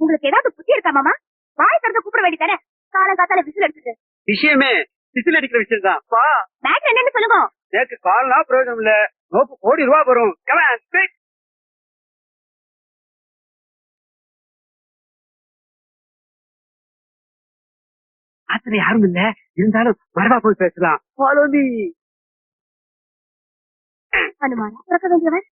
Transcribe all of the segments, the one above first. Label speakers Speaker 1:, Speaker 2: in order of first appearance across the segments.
Speaker 1: உங்களுக்கு ஏதாவது புத்தி இருக்கா மாமா? வாய் திறந்து கூப்பிட வேண்டியதானே? காலம் காத்தால விசில் எடுத்துட்டு
Speaker 2: விஷயமே விசில் அடிக்கிற விஷயம் தான். பா
Speaker 1: மேட்ச் என்னன்னு சொல்லுங்க.
Speaker 2: நேற்று கால்லாம் பிரயோஜனம் இல்ல. நோப்பு கோடி ரூபா வரும். On, quick. ஆத்துல யாரும் இல்ல. இருந்தாலும் மரபா போய் பேசலாம்.
Speaker 1: அனுமானா பிறக்க வேண்டியவன்?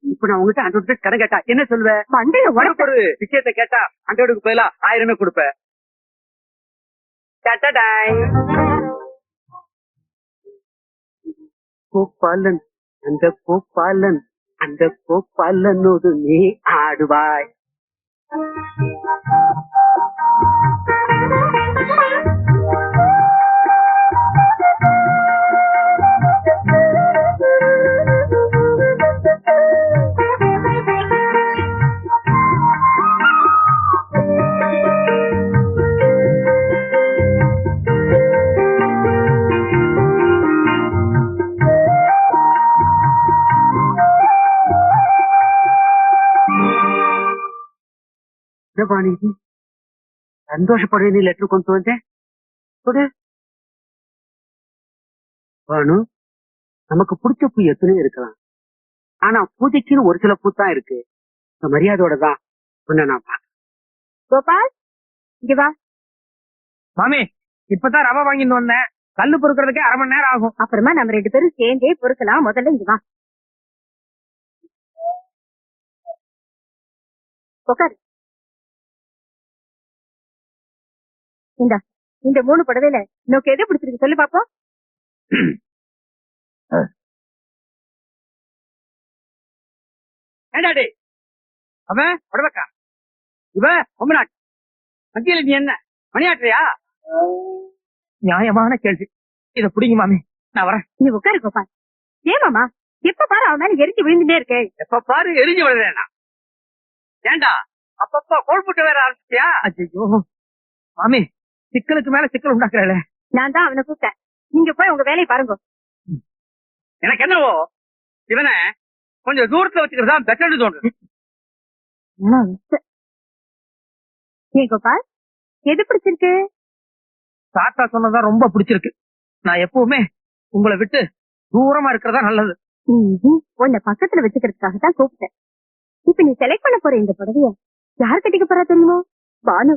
Speaker 2: இப்ப நான் உங்ககிட்ட அந்த கடன் கேட்டா என்ன சொல்லுவ?
Speaker 1: மண்டைய உடம்பு
Speaker 2: ஒரு விஷயத்தை கேட்டா ஹண்ட்ரடுக்கு பதிலா ஆயிரமே கொடுப்ப. டடடாய். கோபாலன் அந்த கோபாலன் அந்த கோபாலனோடு நீ ஆடுவாய். இது? சந்தோஷப்படுற நீ லெட்டர் கொண்டு வந்தேன் கொடு பானு நமக்கு பிடிச்ச பூ எத்தனையோ இருக்கலாம் ஆனா பூஜைக்குன்னு ஒரு சில பூ தான் இருக்கு இந்த மரியாதையோட தான் உன்னை நான்.
Speaker 1: கோபால் இங்க வா
Speaker 3: மாமி இப்பதான் ரவை வாங்கிட்டு வந்தேன் கல்லு பொறுக்கிறதுக்கே அரை மணி நேரம் ஆகும்
Speaker 1: அப்புறமா நம்ம ரெண்டு பேரும் சேர்ந்தே பொறுக்கலாம் முதல்ல இங்க வா உட்காரு இந்த இந்த மூணு புடவையில உனக்கு எது பிடிச்சிருக்கு சொல்லு பாப்போம்.
Speaker 2: ஏண்டாடி அவன் உடவக்கா இவ பொம்மநாட் மத்தியில நீ என்ன? மணியாட்டுறியா
Speaker 3: நியாயமான கேள்வி. இத புடிங்க மாமி. நான் வரேன்.
Speaker 1: நீ உட்காரு கோபால். ஏமாமா எப்ப பாரு அவன் மேல எரிஞ்சு விழுந்துட்டே இருக்கு.
Speaker 2: எப்ப பாரு எரிஞ்சு விடுறேனா ஏண்டா? அப்பப்ப கோழ்புட்டு வேற ஆரம்பிச்சியா
Speaker 3: ஐயோ மாமி சிக்கலுக்கு மேல சிக்கல் உண்டாக்குறல
Speaker 1: நான் தான் அவனை கூப்பிட்டேன். நீங்க போய் உங்க வேலையை பாருங்க.
Speaker 2: எனக்கு என்னவோ? இவனை கொஞ்சம் தூரத்துல வச்சுக்கிறது தான் பெட்டர்னு தோணுது.
Speaker 1: ஏன் கோபால் எது பிடிச்சிருக்கு?
Speaker 3: தாத்தா சொன்னதான் ரொம்ப பிடிச்சிருக்கு. நான் எப்பவுமே உங்களை விட்டு தூரமா இருக்கிறதா நல்லது.
Speaker 1: உன்னை பக்கத்துல வச்சுக்கிறதுக்காக தான் கூப்பிட்டேன். இப்ப நீ செலக்ட் பண்ண போற இந்த புடவைய யார் கட்டிக்க போறா தெரியுமோ? பானு.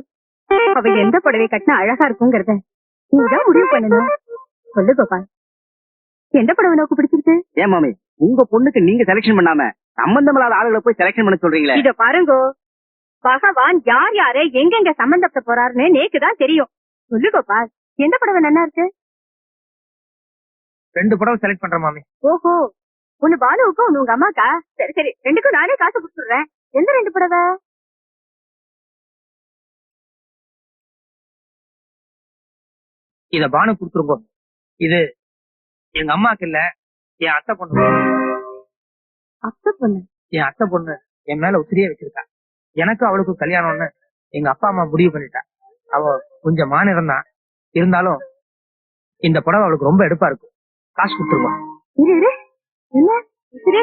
Speaker 1: அவ எந்த புடவை கட்டினா அழகா இருக்குங்கிறத நீதான் முடிவு பண்ணணும். சொல்லு கோபால். எந்த புடவை நோக்கு பிடிச்சிருக்கு?
Speaker 2: ஏன் மாமி உங்க பொண்ணுக்கு நீங்க செலக்ஷன் பண்ணாம சம்பந்தமில்லாத ஆளுகளை போய் செலக்ஷன் பண்ண சொல்றீங்களே?
Speaker 1: இத பாருங்கோ. பகவான் யார் யாரை எங்கெங்க சம்பந்தப்பட போறாருன்னு நேக்குதான் தெரியும். சொல்லு கோபால் எந்த புடவை நல்லா இருக்கு?
Speaker 3: ரெண்டு படம் செலக்ட் பண்றேன் மாமி.
Speaker 1: ஓஹோ ஒண்ணு பானுவுக்கும் ஒண்ணு உங்க அம்மாக்கா? சரி சரி ரெண்டுக்கும் நானே காசு கொடுத்துடுறேன். எந்த ரெண்டு புடவை?
Speaker 3: இத பானு கொடுத்துருங்க. இது எங்க அம்மாக்கு இல்ல என் அத்தை பொண்ணு.
Speaker 1: அத்தை பொண்ணு?
Speaker 3: என் அத்தை பொண்ணு என் மேல உத்திரியே வச்சிருக்கா. எனக்கு அவளுக்கு கல்யாணம்னு எங்க அப்பா அம்மா முடிவு பண்ணிட்டா. அவ கொஞ்சம் மாநிலம் தான் இருந்தாலும் இந்த புடவை அவளுக்கு ரொம்ப எடுப்பா இருக்கும். காசு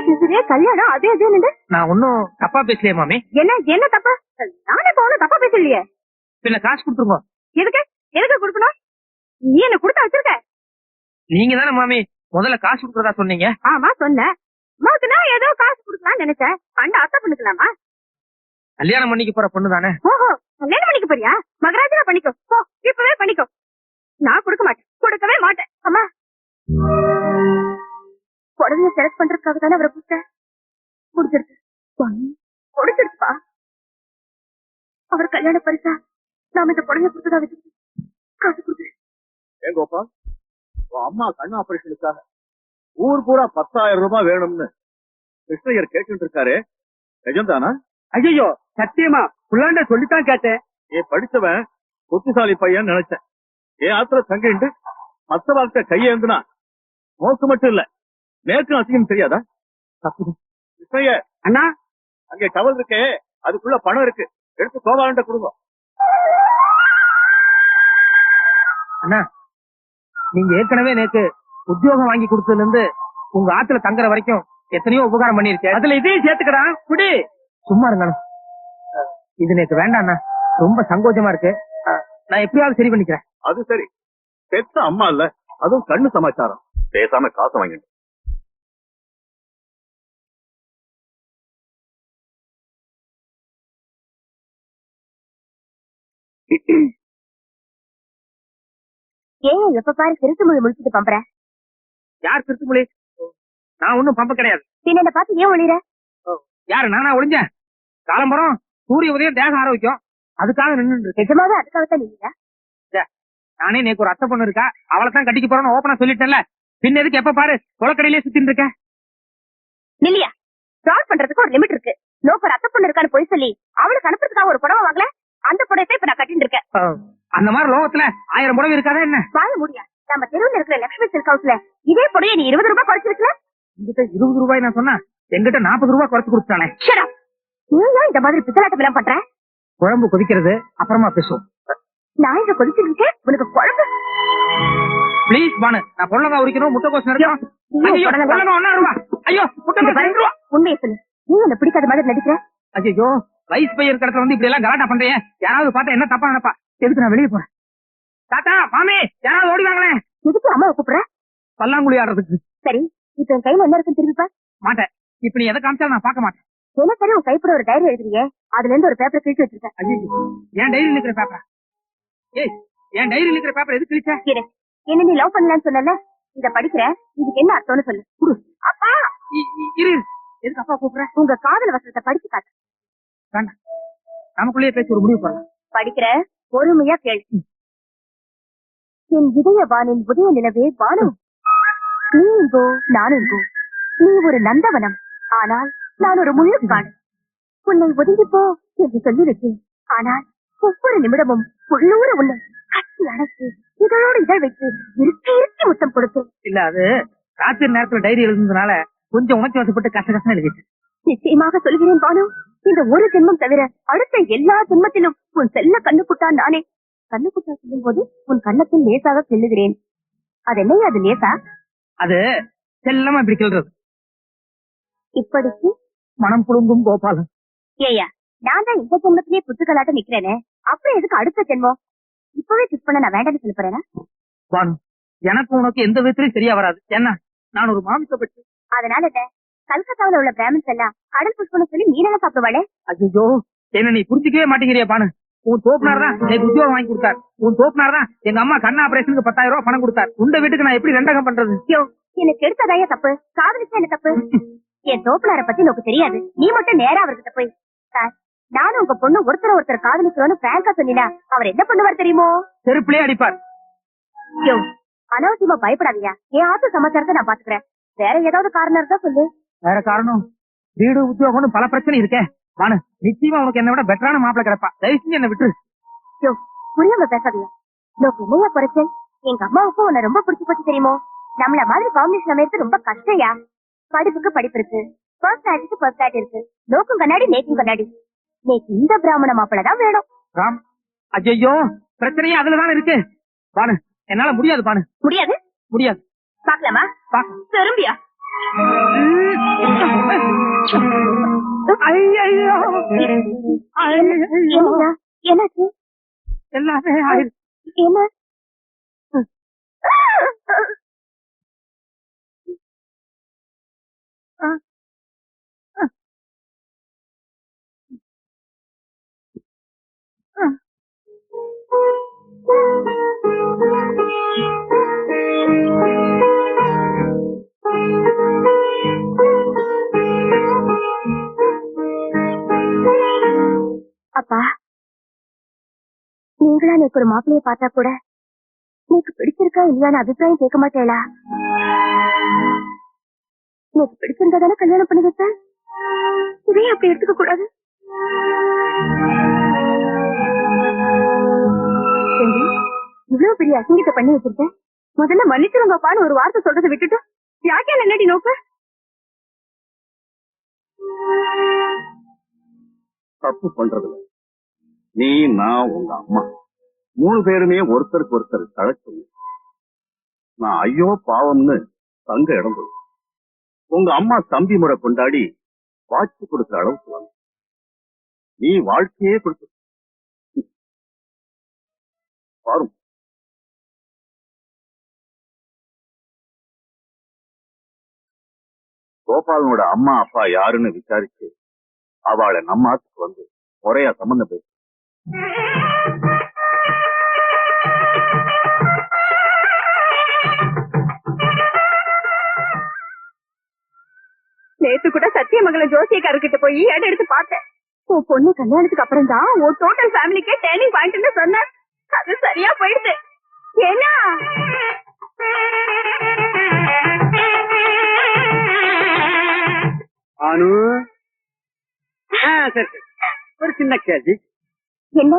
Speaker 1: விசிறியே கல்யாணம்? அதே அதே
Speaker 3: நான் ஒன்னும் தப்பா பேசலையே மாமி.
Speaker 1: என்ன என்ன தப்பா? நானே போன தப்பா பேசலையே.
Speaker 3: பின்ன காசு கொடுத்துருங்க.
Speaker 1: எதுக்கு? எதுக்கு கொடுக்கணும்? நீ என்ன கொடுத்தா வச்சிருக்க?
Speaker 3: நீங்க தானே மாமி முதல்ல காசு கொடுக்கறதா சொன்னீங்க?
Speaker 1: ஆமா சொன்னேன். அம்மாவுக்கு நான் ஏதோ காசு கொடுக்கலாம்னு நினைச்சேன். அண்ட அத்தை பண்ணிக்கலாமா?
Speaker 3: கல்யாணம் பண்ணிக்க போற பொண்ணு தானே?
Speaker 1: ஓஹோ கல்யாணம் பண்ணிக்க போறியா? மகராஜனா பண்ணிக்கோ. போ இப்பவே பண்ணிக்கோ. நான் கொடுக்க மாட்டேன். கொடுக்கவே மாட்டேன். அம்மா. புடவைய செலக்ட் பண்றதுக்காக தானே அவரை கூப்பிட்டேன் கொடுத்துருக்கு கொடுத்துருப்பா அவர் கல்யாண பரிசா? நாம இந்த புடவைய கொடுத்ததா வச்சு காசு கொடுத்து
Speaker 4: ஏன் கோபால்? உன் அம்மா கண் ஆபரேஷனுக்காக ஊர் பூரா பத்தாயிரம் ரூபாய் வேணும்னு கிருஷ்ணய்யர் கேட்டுட்டு இருக்காரு நிஜம்தானா
Speaker 2: ஐயோ சத்தியமா? புள்ளாண்ட சொல்லித்தான் கேட்டேன்.
Speaker 4: ஏ படிச்சவன் புத்திசாலி பையன் நினைச்சேன். ஏன் ஆத்துல தங்கிட்டு மத்த வாழ்க்கை கையேந்துனா நோக்கு மட்டும் இல்ல நேற்று அசிங்கம் தெரியாதா? கிருஷ்ணய்யர்.
Speaker 2: அண்ணா?
Speaker 4: அங்கே டவல் இருக்கே அதுக்குள்ள பணம் இருக்கு. எடுத்து கோபாலன்ட்ட கொடுங்க.
Speaker 3: அண்ணா நீங்க ஏற்கனவே நேத்து உத்தியோகம் வாங்கி கொடுத்ததுல இருந்து உங்க ஆத்துல தங்குற வரைக்கும் எத்தனையோ உபகாரம் பண்ணிருக்கேன்
Speaker 2: அதுல இதையும் சேர்த்துக்கடா. குடி.
Speaker 3: சும்மா இருங்கண்ணா இது நேத்து வேண்டாண்ணா. ரொம்ப சங்கோஜமா இருக்கு. நான் எப்படியாவது சரி பண்ணிக்கிறேன்.
Speaker 4: அது சரி. பெத்த அம்மா இல்ல. அதுவும் கண்ணு சமாச்சாரம். பேசாம காசு வாங்கிட்டு
Speaker 1: ஏன் எப்ப பாரு திருட்டு மொழி முடிச்சுட்டு பம்புற?
Speaker 3: யார் திருத்துமொழி நான் ஒண்ணும் பம்ப கிடையாது.
Speaker 1: பின்ன என்ன பார்த்து ஏன் ஒளிர
Speaker 3: யாரு? நானா ஒளிஞ்சேன் காலம்பரம் சூரிய உதயம் தேகம் ஆரோக்கியம். அதுக்காக நின்று
Speaker 1: நிஜமாவே அதுக்காகத்தான் நீங்க?
Speaker 3: நானே நேக்கு ஒரு அத்தை பொண்ணு இருக்கா? அவளை தான் கட்டிக்க போறேன்னு ஓப்பனா சொல்லிட்டேன்ல. பின்ன எதுக்கு எப்ப பாரு குளக்கடையிலே சுத்தின்னு இருக்க
Speaker 1: இல்லையா ஃப்ராட் பண்றதுக்கு ஒரு லிமிட் இருக்கு. நோக்கு ஒரு அத்தை பொண்ணு இருக்கான்னு போய் சொல்லி அவளுக்கு அனுப்புறதுக்காக ஒரு புடவை வாங்கல? அந்த புடவை இப்ப நான் கட்டிட்டு இருக்கேன்
Speaker 3: அந்த மாதிரி லோகத்துல ஆயிரம் புடவை இருக்காதா என்ன?
Speaker 1: வாங்க முடியா நம்ம தெருவுல இருக்கிற லட்சுமி சில்க் ஹவுஸ்ல இதே புடவை நீ இருபது ரூபாய் குறைச்சு வைக்கல
Speaker 3: என்கிட்ட இருபது ரூபாய் நான் சொன்னா என்கிட்ட நாற்பது ரூபாய் குறைச்சு கொடுத்தானே
Speaker 1: நீ ஏன் இந்த மாதிரி பித்தலாட்டம் எல்லாம் பண்ற?
Speaker 3: குழம்பு கொதிக்கிறது அப்புறமா பேசுவோம்.
Speaker 1: நான் இங்க கொதிச்சுட்டு இருக்கேன் உனக்கு குழம்பு.
Speaker 3: ப்ளீஸ் பானு நான் பொருளங்கா உரிக்கணும் முட்டைக்கோஸ் நிறுத்தணும்
Speaker 1: ஐயோ,
Speaker 3: முட்டைக்கோஸ் ரூபா
Speaker 1: உண்மையை சொல்லு. நீ என்ன பிடிக்காத மாதிரி நடிக்கிற?
Speaker 3: ஐயோ வயசு பையன் இருக்கிற இடத்துல வந்து இப்படி எல்லாம் கலாட்டா பண்றீங்க? யாராவது பார்த்தா என்ன தப்பா நினைப்பா? எதுக்கு நான் வெளியே போறேன்? தாத்தா மாமி யாராவது ஓடி வாங்களேன்
Speaker 1: எதுக்கு அம்மாவை கூப்பிடுற?
Speaker 3: பல்லாங்குழி ஆடுறதுக்கு.
Speaker 1: சரி இப்ப என் கையில என்ன இருக்குன்னு திரும்பிப்பா
Speaker 3: மாட்டேன். இப்ப நீ எதை காமிச்சாலும் நான் பார்க்க மாட்டேன்.
Speaker 1: என்ன சரி உன் கைப்பட ஒரு டைரி எழுதுறியே? அதுல இருந்து ஒரு பேப்பர் கிழிச்சு வச்சிருக்கேன்
Speaker 3: என் டைரியில் இருக்கிற பேப்பர் ஏய் என் டைரியில் இருக்கிற பேப்பர் எதுக்கு கிழிச்ச?
Speaker 1: என்ன நீ லவ் பண்ணலன்னு சொன்னல இத படிக்கிற? இதுக்கு என்ன அர்த்தம்னு சொல்லு. அப்பா!
Speaker 3: இரு. எதுக்கு அப்பா கூப்பிடுற?
Speaker 1: உங்க காதல் வசனத்தை படிச்சு காட்டு.
Speaker 3: வேண்டாம் நமக்குள்ளேயே பேசி ஒரு முடிவு பண்ணலாம்.
Speaker 1: படிக்கிற பொறுமையா கேளு. என் இதய வானின் உதய நிலவே வானம் நீ இங்கோ நான் இங்கோ நீ ஒரு நந்தவனம். ஆனால் நான் ஒரு முள்ளுக்காடு உன்னை ஒதுங்கி போ என்று சொல்லிவிட்டேன். ஆனால் ஒவ்வொரு நிமிடமும் உள்ளூர உன்னை கட்டி அணைத்து இதழோடு இதழ் வைத்து இறுக்கி இறுக்கி முத்தம் கொடுத்தேன்.
Speaker 3: இல்ல அது ராத்திரி நேரத்துல டைரி எழுதுனதுனால கொஞ்சம் உணர்ச்சி வசப்பட்டு கஷ்ட கஷ்டம் எழுதிட்டு
Speaker 1: நிச்சயமாக சொல்கிறேன் பானு. இந்த ஒரு ஜென்மம் தவிர அடுத்த எல்லா ஜென்மத்திலும் உன் செல்ல கண்ணுக்குட்டா நானே. கண்ணுக்குட்டா சொல்லும் போது உன் கண்ணத்தில் லேசாக செல்லுகிறேன். அது என்னையா அது லேசா?
Speaker 3: அது செல்லமா இப்படி கிள்றது
Speaker 1: இப்படிக்கு?
Speaker 3: மனம் புழுங்கும் கோபாலன்.
Speaker 1: ஏயா நான் தான் இந்த ஜென்மத்திலே புத்துக்கலாட்ட நிக்கிறேனே அப்புறம் எதுக்கு அடுத்த ஜென்மம் இப்பவே கிஸ் பண்ண நான் வேண்டாம்னு சொல்ல போறேனா
Speaker 3: பானு எனக்கு உனக்கு எந்த விதத்திலையும் சரியா வராது. என்ன? நான் ஒரு மாமிசப்பட்டு
Speaker 1: அதனால என்ன? கல்கத்தாவுல உள்ள பிராமின்ஸ் எல்லாம் கடல் புஷ்பம்னு சொல்லி மீனெல்லாம் சாப்பிடுவாளே.
Speaker 3: ஐயோ என்ன நீ புரிஞ்சுக்கவே மாட்டேங்கிறியா பானு. உன் தோப்பினார் தான் எனக்கு உத்தியோகம் வாங்கி கொடுத்தார். உன் தோப்பினார் தான் எங்க அம்மா கண் ஆபரேஷனுக்கு பத்தாயிரம் ரூபாய் பணம் கொடுத்தார். உண்ட வீட்டுக்கு நான் எப்படி ரெண்டகம் பண்றது?
Speaker 1: ஐயோ. எனக்கு எடுத்ததாயா தப்பு? காதலிச்சா என்ன தப்பு? என் தோப்புலார பத்தி உனக்கு தெரியாது. நீ மட்டும் நேரா அவர்கிட்ட போய் சார் நானும் உங்க பொண்ணு ஒருத்தர் ஒருத்தர் காதலிக்கிறோன்னு பிராங்கா சொன்னீனா அவர் என்ன பண்ணுவார் தெரியுமோ?
Speaker 3: செருப்பிலே அடிப்பார்.
Speaker 1: ஐயோ அனாவசியமா பயப்படாதீயா என் ஆத்து சமாச்சாரத்தை நான் பாத்துக்கிறேன். வேற ஏதாவது காரணம் இருந்தா சொல்லு.
Speaker 3: வேற காரணம்? வீடு உத்தியோகம்னு பல பிரச்சனை இருக்கே. பானு நிச்சயமா உனக்கு என்ன விட பெட்டரான மாப்பிளை கிடப்பா. தயவு செஞ்சு என்ன விட்டு
Speaker 1: புரியாம பேசாதீங்க. என்னையா குறைச்சல் எங்க அம்மாவுக்கும் உன்னை ரொம்ப பிடிச்சு போச்சு தெரியுமோ? நம்மள மாதிரி காம்பினேஷன் அமையறது ரொம்ப கஷ்டம்யா? படிப்புக்கு படிப்பு இருக்கு. பர்சனாலிட்டிக்கு பர்சனாலிட்டி இருக்கு. நோக்கும் கண்ணாடி நேக்கும் கண்ணாடி. நேக்கு இந்த பிராமண மாப்பிளை தான் வேணும்.
Speaker 3: ராம் ஐயோ பிரச்சனையே அதுலதான் இருக்கு. பானு என்னால முடியாது பானு.
Speaker 1: முடியாது?
Speaker 3: முடியாது.
Speaker 1: பாக்கலாமா
Speaker 3: பாக்க
Speaker 1: திரும்பியா
Speaker 3: ஐயோ
Speaker 1: என்னங்க? என்னாச்சு?
Speaker 3: எல்லாமே ஆயிடுச்சு
Speaker 1: என்ன? அப்பா நீங்களா எனக்கு ஒரு மாப்பிள்ளைய பார்த்தா கூட எனக்கு பிடிச்சிருக்கா இல்லையான்னு அபிப்பிராயம் கேட்க மாட்டேளா? எனக்கு பிடிச்சிருந்தா தானே கல்யாணம் பண்ணி வைப்பேன். இதே அப்படி எடுத்துக்க கூடாது. இவ்வளவு பெரிய அசிங்கத்தை பண்ணி வச்சிருக்கேன். முதல்ல மன்னிச்சிருங்கப்பான்னு ஒரு வார்த்தை சொல்றதை விட்டுட்டு யாக்கே என்னடி நோக்கு?
Speaker 4: தப்பு பண்றதுல நீ நான் உங்க அம்மா. மூணு பேருமே ஒருத்தருக்கு ஒருத்தர் தழைச்சு நான் ஐயோ பாவம்னு தங்க இடம் உங்க அம்மா தம்பி முறை கொண்டாடி வாட்சி கொடுத்த அளவுக்கு வந்து நீ வாழ்க்கையே கொடுத்து பாரும். கோபாலனோட அம்மா அப்பா யாருன்னு விசாரிச்சு அவளை நம்ம ஆத்துக்கு வந்து முறையா சம்பந்தம் பேசு
Speaker 1: நேத்து கூட சத்தியமங்கலம் ஜோசியக்காரர்கிட்ட போய் இடம் எடுத்து பார்த்தேன். உன் பொண்ணு கல்யாணத்துக்கு அப்புறம் தான் உன் டோட்டல் ஃபேமிலிக்கே டேர்னிங் பாயிண்ட்னு சொன்னார் அது சரியா போயிடுது ஏன்னா?
Speaker 2: அனு? சரி சரி. ஒரு சின்ன கேள்வி.
Speaker 1: என்ன?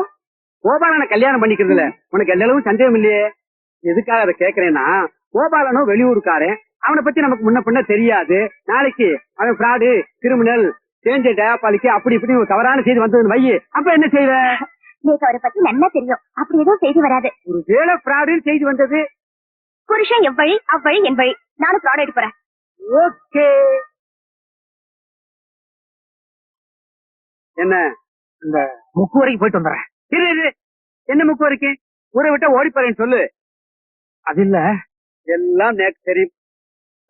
Speaker 2: கோபாலனை கல்யாணம் பண்ணிக்கிறதுல உனக்கு எந்த அளவு சந்தேகம் இல்லையே? எதுக்காக அதை கேக்குறேன்னா கோபாலனும் வெளியூருக்காரன் அவனை பத்தி நமக்கு முன்ன பின்ன தெரியாது. நாளைக்கு அவன் ஃப்ராடு கிரிமினல் சேஞ்ச டேபாலிக்கு அப்படி இப்படி ஒரு தவறான செய்தி வந்ததுன்னு வையி. அப்ப என்ன செய்வ?
Speaker 1: எனக்கு அவரை பத்தி நல்லா தெரியும். அப்படி எதுவும் செய்தி வராது.
Speaker 2: ஒரு வேலை ஃப்ராடுன்னு செய்தி வந்தது?
Speaker 1: புருஷன் எவ்வழி அவ்வழி என் வழி நானும் ப்ராட் எடுத்து போறேன்.
Speaker 2: ஓகே. என்ன?
Speaker 3: இந்த முக்கு வரைக்கும் போயிட்டு வந்துடுறேன்.
Speaker 2: இரு இரு. என்ன முக்கு வரைக்கும் ஊரை விட்டா ஓடி போறேன்னு சொல்லு.
Speaker 3: அது இல்ல.
Speaker 2: எல்லாம் எனக்கு தெரியும்.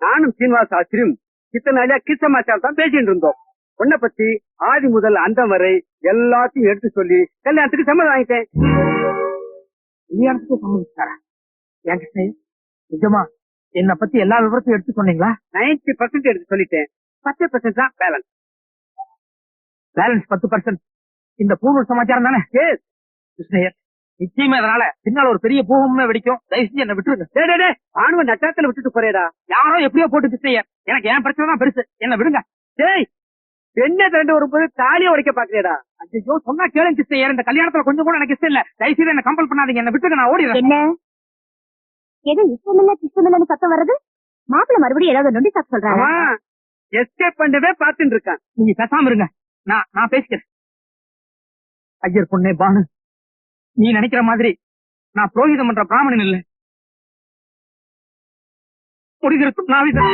Speaker 2: நானும் சீனிவாச ஆசிரியும் இத்தனை நாளியா கிருஷ்ணமாச்சார் தான் பேசிட்டு இருந்தோம். உன்னை பத்தி ஆதி முதல் அந்தம் வரை எல்லாத்தையும் எடுத்து சொல்லி கல்யாணத்துக்கு சம்மதம் வாங்கிட்டேன்.
Speaker 3: கல்யாணத்துக்கு சம்மதிச்சாரா என் நிஜமா என்ன பத்தி எல்லா விவரத்தையும் எடுத்து சொன்னீங்களா?
Speaker 2: நைன்டி பர்சன்ட் எடுத்து சொல்லிட்டேன். பத்து பர்சன்ட் தான் பேலன்ஸ்
Speaker 3: பேலன்ஸ் பத்து பர்சன்ட் இந்த பூர்வ சமாச்சாரம் தானே?
Speaker 2: Yes.
Speaker 3: கிருஷ்ணய்யர் நிச்சயமா இதனால பின்னால ஒரு பெரிய பூகமே வெடிக்கும். தயவு செஞ்சு என்ன விட்டுருங்க.
Speaker 2: ஆணுவ நட்டாத்துல விட்டுட்டு போறேடா.
Speaker 3: யாரோ எப்படியோ போட்டு கிருஷ்ணய்யர் எனக்கு என் பிரச்சனை தான் பெருசு. என்ன விடுங்க.
Speaker 2: டேய் என்ன திரண்டு வரும்போது தாலியை உடைக்க பாக்குறியடா
Speaker 3: ஐயோ சொன்னா கேளுங்க கிருஷ்ணய்யர் இந்த கல்யாணத்துல கொஞ்சம் கூட எனக்கு இஷ்டம் இல்ல. தயவு செய்து என்ன கம்பல் பண்ணாதீங்க. என்ன விட்டுருங்க நான் ஓடிடுறேன்.
Speaker 1: என்ன? எது இஷ்டம் இல்ல இஷ்டம் இல்லன்னு சத்தம் வருது மாப்பிள்ள மறுபடியும் ஏதாவது நொண்டி சாப்பிட்டு சொல்றாங்க
Speaker 2: எஸ்கேப் பண்ணவே பாத்துட்டு இருக்கான்.
Speaker 3: நீங்க பேசாம இருங்க. நான் நான் பேசிக்கிறேன். ஐயர் பொண்ணே பானு. நீ நினைக்கிற மாதிரி நான் புரோகிதம் பண்ற பிராமணன் இல்ல. முடிதிருத்தும் நாவிதன்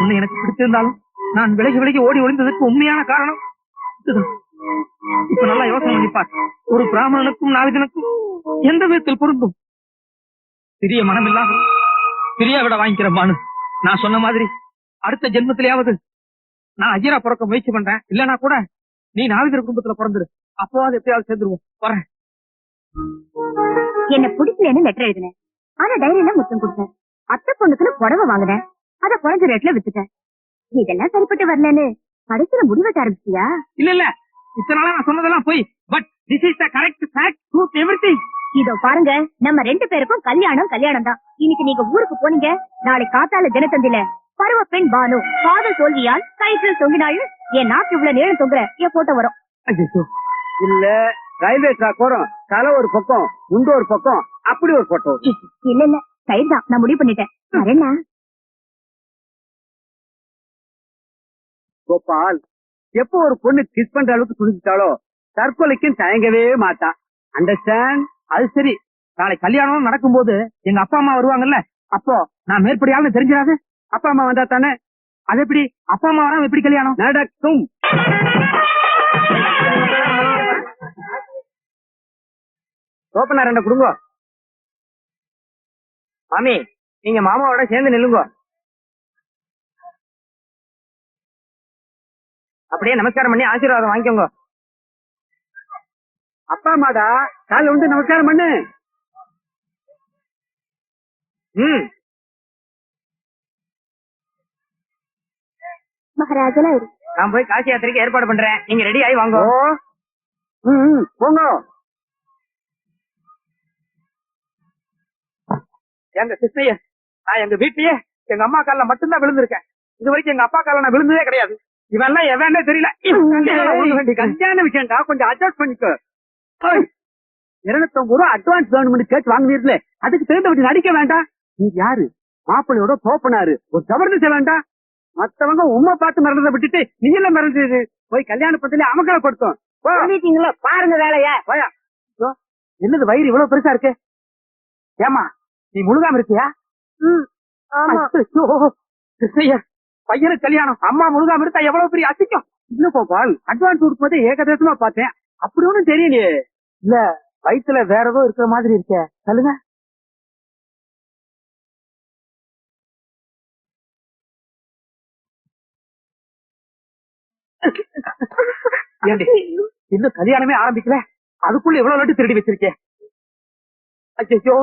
Speaker 3: உன்னை எனக்கு பிடித்திருந்தாலும் நான் விலகி விலகி ஓடி ஒளிந்ததற்கு உண்மையான காரணம் இப்ப நல்லா யோசனை பண்ணிப்பார் ஒரு பிராமணனுக்கும் நாவிதனுக்கும் எந்த விதத்தில் பொருந்தும்? சிறிய மனம் இல்லாம பிரியா விட வாங்கிக்கிற பானு. நான் சொன்ன மாதிரி அடுத்த ஜென்மத்திலேயாவது நான் அஜிரா பிறக்க முயற்சி பண்றேன். இல்லனா கூட நீ நாவிதர் குடும்பத்துல பிறந்துரு. அப்போவாது எப்பயாவது சேர்ந்துருவோம். வரேன்.
Speaker 1: என்ன பிடிக்கலன்னு லெட்டர் எழுதினேன். ஆனா டைரியில முத்தம் கொடுத்தேன். அத்தை பொண்ணுக்குன்னு புடவை வாங்கினேன். அத குறைஞ்ச ரேட்ல வித்துட்டேன். இதெல்லாம் சரிப்பட்டு வரலன்னு கடைசியில முடிவெட்ட ஆரம்பிச்சியா
Speaker 3: இல்ல இல்ல. இத்தனை நாளா நான் சொன்னதெல்லாம் போய் but this is the correct fact truth everything
Speaker 1: இதோ பாருங்க நம்ம ரெண்டு பேருக்கும் கல்யாணம் கல்யாணம் தான். இன்னைக்கு நீங்க ஊருக்கு போனீங்க நாளை காத்தால தினத்தந்தில பருவ பெண் பானு காதல் தோல்வியால் கயிற்றில் தொங்கினாள் என் நாக்கு இவ்வளவு நேரம் தொங்குற என் போட்டோ வரும்.
Speaker 2: இல்ல ரயில்வே ட்ராக் வரும் தலை ஒரு பக்கம் முண்டு ஒரு பக்கம் அப்படி ஒரு போட்டோ
Speaker 1: இல்ல இல்ல சைடு தான். நான் முடிவு பண்ணிட்டேன். வரேன்னா
Speaker 2: கோபால் எப்போ ஒரு பொண்ணு கிஸ் பண்ற அளவுக்கு துணிச்சிட்டாலோ தற்கொலைக்கும் தயங்கவே மாட்டான் அண்டர்ஸ்டாண்ட்
Speaker 3: அது சரி. நாளை கல்யாணம் நடக்கும்போது எங்க அப்பா அம்மா வருவாங்கல்ல அப்போ நான் மேற்படியாவது தெரிஞ்சிடாது.
Speaker 2: அப்பா அம்மா வந்தா தானே
Speaker 3: அது எப்படி? அப்பா அம்மா வராம எப்படி கல்யாணம்?
Speaker 2: நடக்கும். ஓப்பனா ரெண்ட கொடுங்க?
Speaker 3: மாமி நீங்க மாமாவோட சேர்ந்து நில்லுங்க. அப்படியே நமஸ்காரம் பண்ணி ஆசீர்வாதம் வாங்கிக்கோங்க.
Speaker 2: அப்பா அம்மாடா காலைல வந்து நமஸ்காரம் பண்ணு.
Speaker 3: ம்.
Speaker 1: மகாராஜெல்லாம் இருக்கு
Speaker 3: நான் போய் காசி யாத்திரைக்கு ஏற்பாடு பண்றேன். நீங்க ரெடி ஆகி வாங்க.
Speaker 2: போங்க.
Speaker 3: எங்க சிஸ்டைய நான் எங்க வீட்லயே எங்க அம்மா கால்ல மட்டும்தான் விழுந்திருக்கேன். இது வரைக்கும் எங்க அப்பா கால்ல நான் விழுந்ததே கிடையாது. இவன் எல்லாம் எவனே தெரியல.
Speaker 2: கல்யாண விஷயம்டா கொஞ்சம் அட்ஜஸ்ட் பண்ணிக்கோ. இருநூத்தம்பது ரூபா அட்வான்ஸ் வேணும்னு கேட்டு வாங்குவீர்களே. அதுக்கு தகுந்தபடி நடிக்க வேண்டாம். நீ யாரு? மாப்பிள்ளையோட தோப்பனாரு. ஒரு ஜபர்தஸ்த வேண்டாம். மத்தவங்க உம்மை பார்த்து மறந்ததை விட்டுட்டு நீ எல்லாம் மறந்தது. போய் கல்யாண பத்தில அமக்கலப்படுத்தும் போ.
Speaker 1: பாருங்க வேலைய.
Speaker 2: போயா. என்னது வயிறு இவ்வளவு பெருசா இருக்கு?
Speaker 3: ஏமா நீ முழுகாம இருக்கியா? பையனுக்கு கல்யாணம். அம்மா முழுகாம இருந்தா எவ்வளவு பெரிய அசிக்கம்
Speaker 5: இல்ல கோபால் அட்வான்ஸ் கொடுக்கும்போது ஏகதேசமா பார்த்தேன். அப்படி ஒண்ணும் தெரியலையே
Speaker 3: இல்ல வயித்துல வேற ஏதோ இருக்கிற மாதிரி இருக்கே. சொல்லுங்க.
Speaker 5: ஏண்டி? இன்னும் கல்யாணமே ஆரம்பிக்கல. அதுக்குள்ள எவ்வளவு லட்டு திருடி வச்சிருக்கேன்? ஐயோ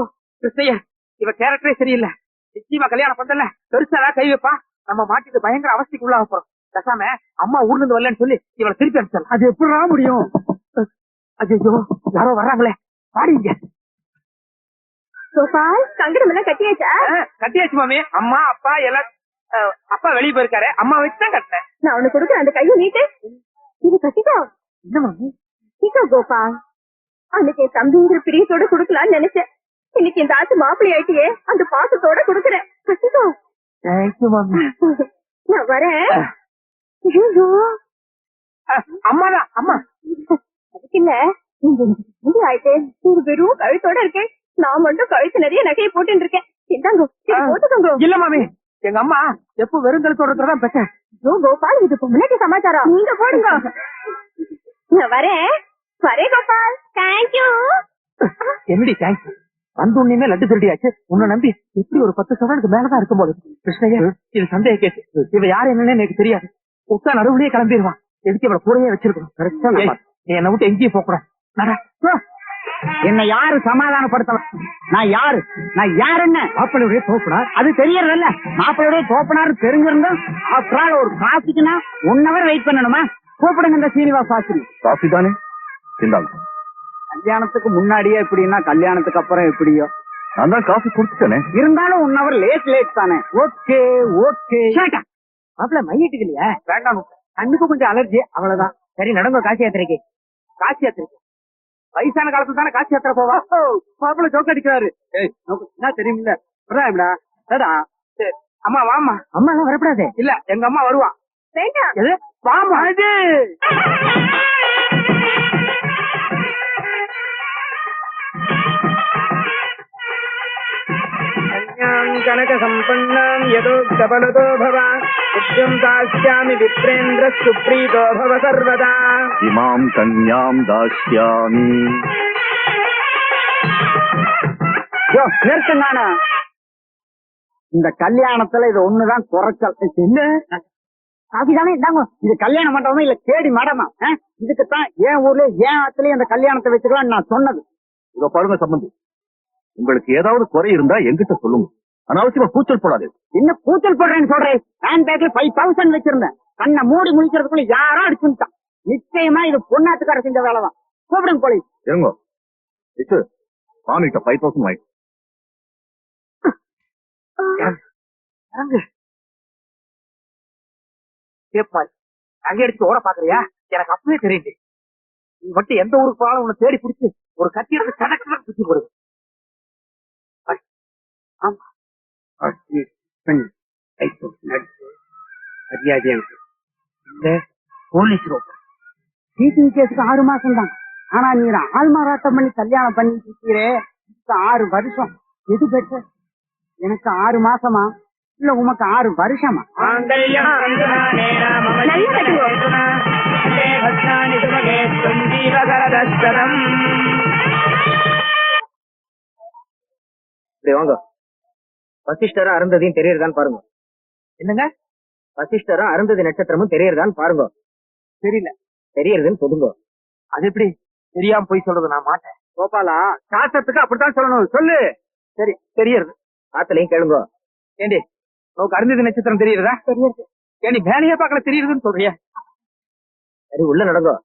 Speaker 5: கிருஷ்ணய்ய இவ கேரக்டரே சரியில்லை. நிச்சயமா கல்யாணம் பண்ணல. பெருசா கை வைப்பா? நம்ம மாட்டிட்டு பயங்கர அவஸ்தைக்கு உள்ளாக போறோம். பேசாம அம்மா ஊர்ல இருந்து வரலன்னு சொல்லி இவளை திருப்பி அனுப்பிச்சல அது எப்படிடா முடியும்? ஐயோ யாரோ வர்றாங்களே பாடிங்க
Speaker 1: கோபால் சங்கடம் எல்லாம் கட்டியாச்சா?
Speaker 3: கட்டியாச்சு மாமி. அம்மா அப்பா எல்லாம் அப்பா வெளியே போயிருக்காரு. அம்மா வச்சு தான் கட்டினேன்.
Speaker 1: நான் உனக்கு கொடுக்குறேன் அந்த கையை நீட்டு. இது கட்டிக்கோ
Speaker 3: என்ன
Speaker 1: கோபால். அன்னைக்கு என் தம்பிங்கிற பிரியத்தோட கொடுக்கலாம்னு நினைச்சேன். இன்னைக்கு இந்த ஆத்து மாப்பிள்ளை ஆயிட்டியே அந்த பாசத்தோட கொடுக்குறேன். கட்டிக்கோ. நான் வரேன்.
Speaker 3: அம்மாதான் அம்மா.
Speaker 1: அதுக்கு இல்ல நீங்க ஆயிட்டே ஒரு வெறும் கழுத்தோட இருக்கேன். நான் மட்டும் கழுத்து நிறைய நகையை போட்டுட்டு இருக்கேன். இந்தாங்க. போட்டுக்கோங்க.
Speaker 3: இல்ல மாமி. எங்க அம்மா எப்போ வெறுங்கலத்தோட பெற்ற
Speaker 1: ஐயோ கோபால் இது பொம்பளைக்கு சமாச்சாரம். நீங்க போடுங்க. நான் வரேன். வரேன் கோபால். தேங்க்யூ
Speaker 3: என்னடி தேங்க்ஸ் வந்த உடனே லட்டு திருடியாச்சு. உன்னை நம்பி எப்படி ஒரு பத்து சதவீதத்துக்கு மேலதான் இருக்கும் போது கிருஷ்ணய்யா இது சந்தேக கேட்டு. இவ யாரு என்னன்னு எனக்கு தெரியாது. உட்கா நடுவுலயே கிளம்பிடுவான். எதுக்கு இவளை கூடயே வச்சிருக்கணும்? நீ என்னை விட்டு எங்கேயும் போக கூடாது.
Speaker 5: என்ன யாரு சமாதானப்படுத்தலாம் நான் யாரு? நான் யாருன்னு மாப்பிள்ளையுடைய தோப்பனார். அது தெரியறதில்ல. மாப்பிள்ளையுடைய தோப்பனார் தெரிஞ்சிருந்தோம் ஆஃப்டர் ஒரு காசுக்குன்னா ஒன் ஹவர் வெயிட் பண்ணணுமா? கூப்பிடுங்க இந்த சீனிவாஸ் ஆசிரி
Speaker 4: காஃபி தானே?
Speaker 5: கல்யாணத்துக்கு முன்னாடியே எப்படின்னா கல்யாணத்துக்கு அப்புறம் எப்படியோ.
Speaker 4: நான் தான் காஃபி குடிச்சிட்டேனே
Speaker 5: இருந்தாலும் ஒன் ஹவர் லேட் லேட் தானே. Okay okay.
Speaker 3: மாப்பிள்ள மையட்டுக்கு இல்லையா?
Speaker 5: வேண்டாம். கண்ணுக்கு கொஞ்சம் அலர்ஜி அவ்வளவுதான்.
Speaker 3: சரி நடங்க காசி யாத்திரைக்கு.
Speaker 5: காட்சி யாத்திரை வயசான காலத்துல தானே காட்சி யாத்திரை போவா? மாப்பிள்ள ஜோக் அடிக்கிறாரு. ஏய். நமக்கு என்ன தெரியுமில்ல? விடா டடா சரி அம்மா வாமா
Speaker 3: அம்மா எல்லாம் வரக்கூடாது
Speaker 5: இல்ல எங்க அம்மா வருவா.
Speaker 1: வேண்டாம்
Speaker 5: எது? வாமா இது
Speaker 3: கனக சம்பன்னாம் யதோ கபலதோ பவ. புத்திரம் தாஸ்யாமி விப்ரேந்திர சுப்ரீதோ பவ சர்வதா
Speaker 4: இமாம் கன்யாம் தாஸ்யாமி
Speaker 5: யோ நிறுத்து நானு இந்த கல்யாணத்துல இது ஒண்ணுதான் குறைச்சல். என்ன? காபிதானே இந்தாங்க. இது கல்யாண மண்டபமா இல்ல கேடி மடமா? இதுக்குத்தான் என் ஊர்ல என் ஆத்துலயே இந்த கல்யாணத்தை வச்சுக்கலாம் நான் சொன்னது.
Speaker 4: இதோ பாருங்க சம்பந்தி. உங்களுக்கு ஏதாவது குறை இருந்தா என்கிட்ட சொல்லுங்க. அனாவசியமா கூச்சல் போடாதே.
Speaker 5: இன்னும் கூச்சல் போடுறேன்னு சொல்றேன்? ஹேண்ட் பேக்ல ஃபைவ் தௌசண்ட் வச்சிருந்தேன். கண்ணை மூடி முடிக்கிறதுக்குள்ள யாரோ அடிச்சுட்டான் நிச்சயமா இது பொண்ணாத்துக்கார செஞ்ச வேலைதான் கூப்பிடுங்க போலீஸ்.
Speaker 4: இருங்க இது மாமிகிட்ட ஃபைவ் தௌசண்ட் வாங்கி.
Speaker 3: கேப்பா அங்கே அடிச்சு ஓட பாக்குறியா? எனக்கு அப்பவே தெரியுது. நீ மட்டும் எந்த ஊருக்கு போனாலும் உன்னை தேடி பிடிச்சு ஒரு கத்தி எடுத்து கணக்கு குத்தி போடுது இல்ல போலீஸ் ரோப்
Speaker 5: சீட்டிங் கேஸுக்கு ஆறு மாசம் தான். ஆனா நீ ஆள் மாறாட்டம் பண்ணி கல்யாணம் பண்ணி இருக்கிறே இப்ப ஆறு வருஷம். எது பெட்டர் எனக்கு ஆறு மாசமா? இல்ல உமக்கு ஆறு வருஷமா?
Speaker 3: வாங்க. வசிஷ்டரும் அருந்ததியும் தெரியறதான்னு பாருங்க. என்னங்க? வசிஷ்டரும் அருந்ததி நட்சத்திரமும் தெரியறதான்னு பாருங்க. தெரியல. தெரியறதுன்னு சொல்லுங்க அது எப்படி தெரியாம போய் சொல்றது? நான் மாட்டேன்.
Speaker 5: கோபாலா சாஸ்திரத்துக்கு அப்படித்தான் சொல்லணும். சொல்லு.
Speaker 3: சரி தெரியறது ஆத்துலயும் கேளுங்க. ஏண்டி உனக்கு அருந்ததி நட்சத்திரம் தெரியுறதா?
Speaker 1: தெரியுது.
Speaker 3: ஏண்டி வேலையே பார்க்கல தெரியுதுன்னு சொல்றியா?
Speaker 6: சரி உள்ள நடங்கோ.